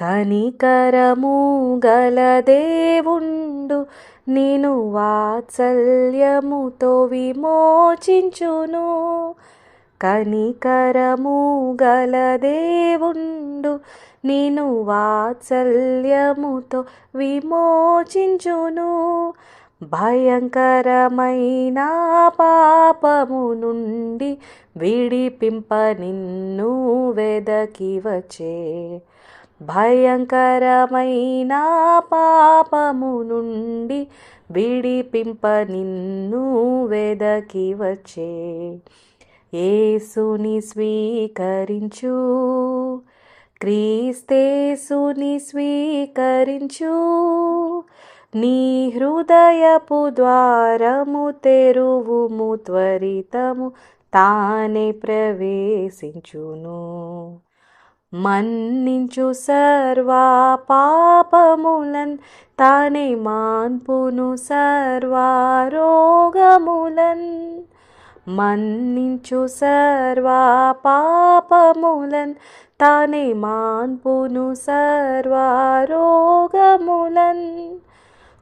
కనికరము గల దేవుండు నిను వాత్సల్యముతో విమోచించును. కనికరము గల దేవుండు నిను వాత్సల్యముతో విమోచించును. భయంకరమైన పాపము నుండి విడిపింప నిన్ను వెదకి వచ్చే భయంకరమైన పాపము నుండి విడిపింప నిన్ను వెదకి వచ్చే. ఏసుని స్వీకరించు. క్రీస్తేసుని స్వీకరించు. నీ హృదయపు ద్వారము తెరువుము త్వరితము తానే ప్రవేశించును. మన్నించు సర్వా పాపములన్ తానే మాన్పును సర్వా రోగములన్ మన్నించు సర్వా పాపములన్ తానే మాన్పును సర్వా రోగములన్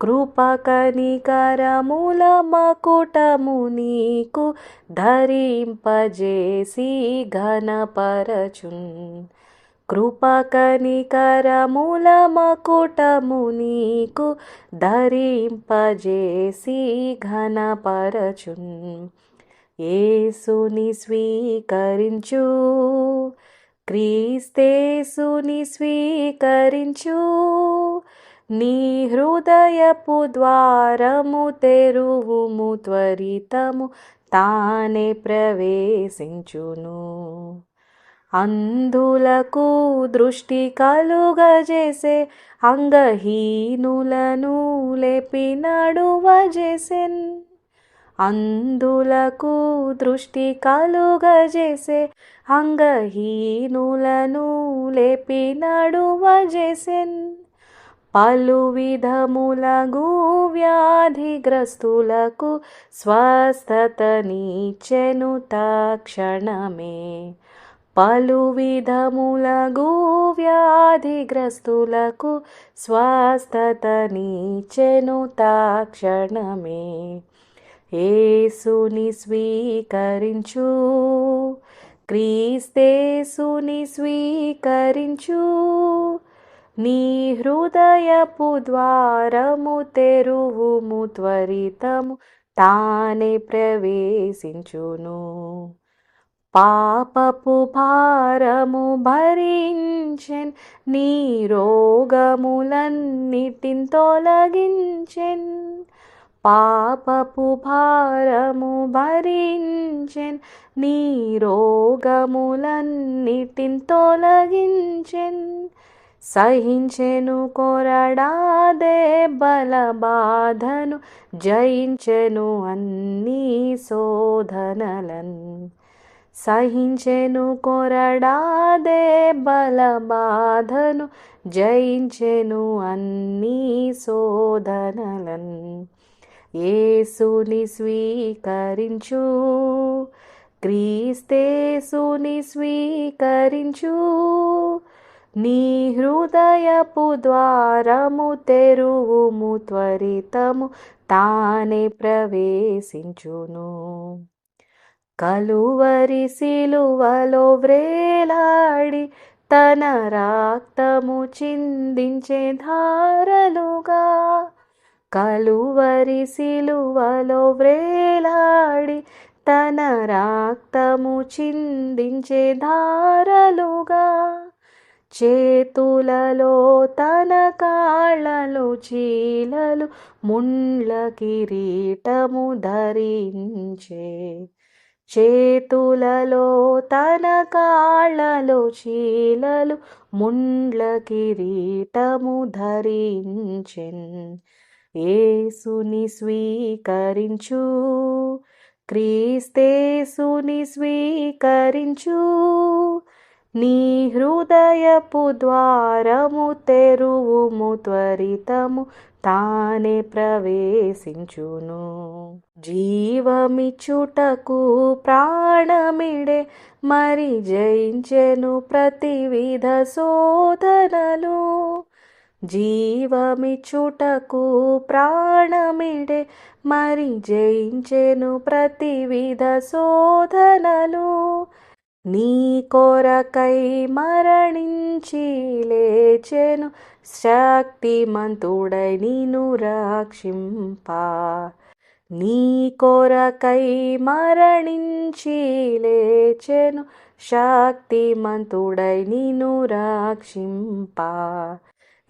కృపకనికరముల మకుటము నీకు ధరింపజేసి ఘనపరచున్. కృపకనికరముల మకుటము నీకు ధరింపజేసి ఘనపరచున్. ఏసుని స్వీకరించు క్రీస్తేసుని స్వీకరించు నీ హృదయపు ద్వారము తెరువుము త్వరితము తానే ప్రవేశించును. అంధులకు దృష్టి కలుగజేసే అంగహీనులను లేపి నడువజేసెన్. అందులకు దృష్టి కలుగజేసే అంగహీనులను లేపి నడువజేసెన్. పలు విధములగు వ్యాధిగ్రస్తులకు స్వస్థతనిచ్చెను తక్షణమే పలు విధములగు వ్యాధిగ్రస్తులకు స్వస్థతనిచ్చెను తాక్షణమే. ఏసుని స్వీకరించు క్రీస్తేసుని స్వీకరించు నీ హృదయపు ద్వారము తెరువుము త్వరితము తానే ప్రవేశించును. పాపపు భారము భరించెన్ నీ రోగములన్నిటిని తొలగించెన్. పాపపు భారము భరించెన్ నీ రోగములన్నిటిని తొలగించెన్. సహించెను కొరడాదే బలబాధను జయించెను అన్నీ శోధనలన్. సహించెను కొరడాదే బలబాధను జయించెను అన్నీ శోధనలన్. ఏసుని స్వీకరించు క్రీస్తేసుని స్వీకరించు నీ హృదయపు ద్వారము తెరువుము త్వరితము తానే ప్రవేశించును. కలువరి సిలువలో వ్రేలాడి తన రాక్తము చిందించే ధారలుగా. కలువరి సిలువలో వ్రేలాడి తన రాక్తము చిందించే ధారలుగా. చేతులలో తన కాళ్ళలు చీలలు ముండ్ల కిరీటము ధరించే చేతులలో తన కాళ్ళలో చీలలు ముండ్ల కిరీటము ధరించెన్. ఏసుని స్వీకరించు క్రీస్తేసుని స్వీకరించు నీ హృదయపు ద్వారము తెరువుము త్వరితము తానే ప్రవేశించును. జీవమిచ్చుటకు ప్రాణమిడే మరి జయించెను ప్రతివిధ శోధనలు. జీవమిచ్చుటకు ప్రాణమిడే మరి జయించెను ప్రతివిధ శోధనలు. నీ కొరకై మరణించి లేచెను. శక్తిమంతుడై నిన్ను రక్షింప. నీ కొరకై మరణించి లేచెను. శక్తిమంతుడై నిన్ను రక్షింప.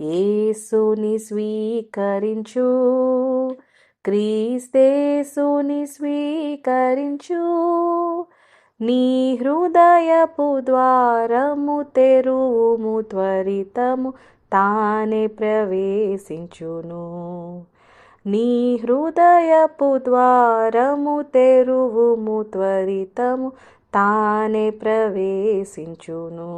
యేసుని స్వీకరించు. క్రీస్తేసుని స్వీకరించు. నీ హృదయపు ద్వారము తెరువుము త్వరితము తానే ప్రవేశించును. నీ హృదయపు ద్వారము తెరువుము త్వరితము తానే ప్రవేశించును.